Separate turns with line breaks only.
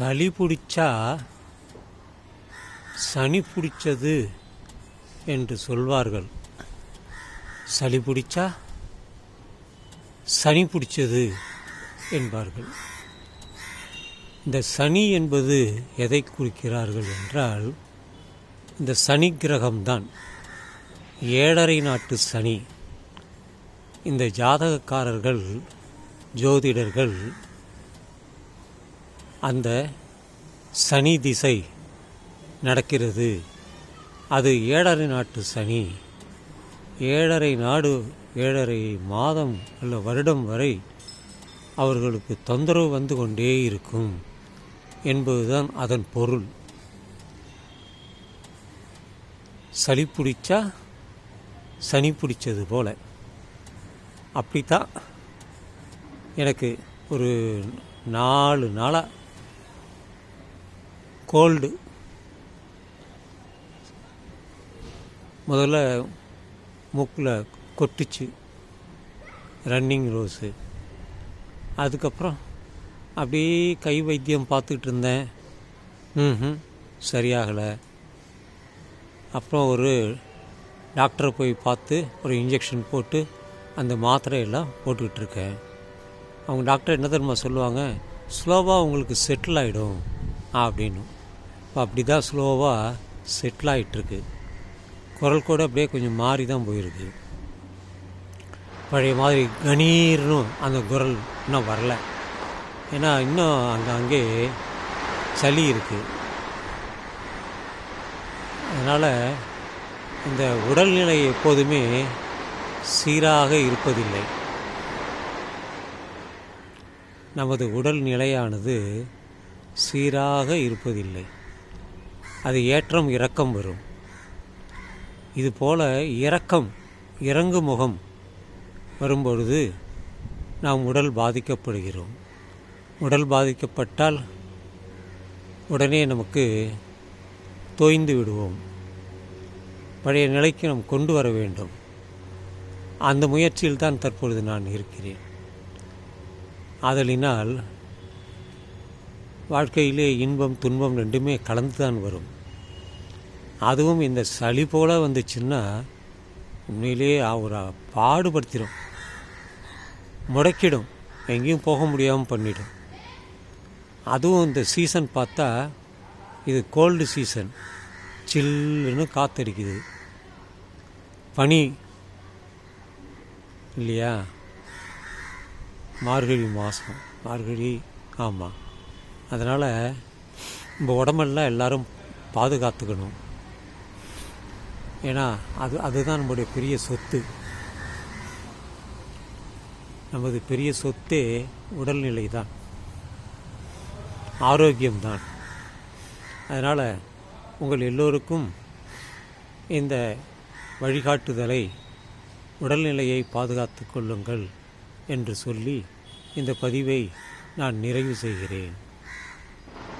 சளி பிடிச்சா சனி பிடிச்சது என்று சொல்வார்கள். சளி பிடிச்சா சனி பிடிச்சது என்பார்கள். இந்த சனி என்பது எதை குறிக்கிறார்கள் என்றால் இந்த சனி கிரகம்தான். ஏழரை நாட்டு சனி. இந்த ஜாதகக்காரர்கள் ஜோதிடர்கள் அந்த சனி திசை நடக்கிறது. அது ஏழரை நாட்டு சனி. ஏழரை நாடு ஏழரை மாதம் அல்ல வருடம் வரை அவர்களுக்கு தொந்தரவு வந்து கொண்டே இருக்கும் என்பதுதான் அதன் பொருள். சளி பிடிச்சா சனி பிடிச்சது போல. அப்படித்தான் எனக்கு ஒரு நாலு நாளாக கோல்டு. முதல்ல மூக்கில் கொட்டுச்சு. Running nose. அதுக்கப்புறம் அப்படியே கை வைத்தியம் பார்த்துக்கிட்டு இருந்தேன். ம் சரியாகலை. அப்புறம் ஒரு டாக்டரை போய் பார்த்து ஒரு இன்ஜெக்ஷன் போட்டு அந்த மாத்திரையெல்லாம் போட்டுக்கிட்டு இருக்கேன். அவங்க டாக்டர் என்ன தெரியுமா சொல்லுவாங்க? ஸ்லோவாக உங்களுக்கு செட்டில் ஆகிடும் அப்படின்னு இப்போ அப்படி தான் ஸ்லோவாக செட்டில் ஆகிட்டுருக்கு குரல் கூட அப்படியே கொஞ்சம் மாறி தான் போயிருக்கு. பழைய மாதிரி கணீர்னு அந்த குரல் இன்னும் வரல. ஏன்னா இன்னும் அங்கே அங்கே சளி இருக்குது அதனால் இந்த உடல்நிலை எப்போதுமே சீராக இருப்பதில்லை. நமது உடல் நிலையானது சீராக இருப்பதில்லை. அது ஏற்றம் இறக்கம் வரும். இதுபோல் இரக்கம் இறக்கம் இறங்கு முகம் வரும்பொழுது நாம் உடல் பாதிக்கப்படுகிறோம். உடல் பாதிக்கப்பட்டால் உடனே நமக்கு தோய்ந்து விடுவோம். பழைய நிலைக்கு நாம் கொண்டு வர வேண்டும். அந்த முயற்சியில் தான் தற்பொழுது நான் இருக்கிறேன். ஆதலினால் வாழ்க்கையிலே இன்பம் துன்பம் ரெண்டுமே கலந்து தான் வரும். அதுவும் இந்த சளி போல் வந்துச்சுன்னா உண்மையிலேயே ஒரு பாடுபடுத்திடும் முடக்கிடும். எங்கேயும் போக முடியாமல் பண்ணிடும். அதுவும் இந்த சீசன் பார்த்தா இது கோல்டு சீசன் சில்லுன்னு காத்தடிக்குது. பனி. இல்லையா? மார்கழி மாதம் மார்கழி ஆமாம் அதனால் நம்ம உடம்பெல்லாம் எல்லோரும் பாதுகாத்துக்கணும். ஏன்னா அது அதுதான் நம்முடைய பெரிய சொத்து. நமது பெரிய சொத்தே உடல்நிலை தான் ஆரோக்கியம்தான். அதனால் உங்கள் எல்லோருக்கும் இந்த வழிகாட்டுதலை உடல்நிலையை பாதுகாத்து கொள்ளுங்கள் என்று சொல்லி இந்த பதிவை நான் நிறைவு செய்கிறேன்.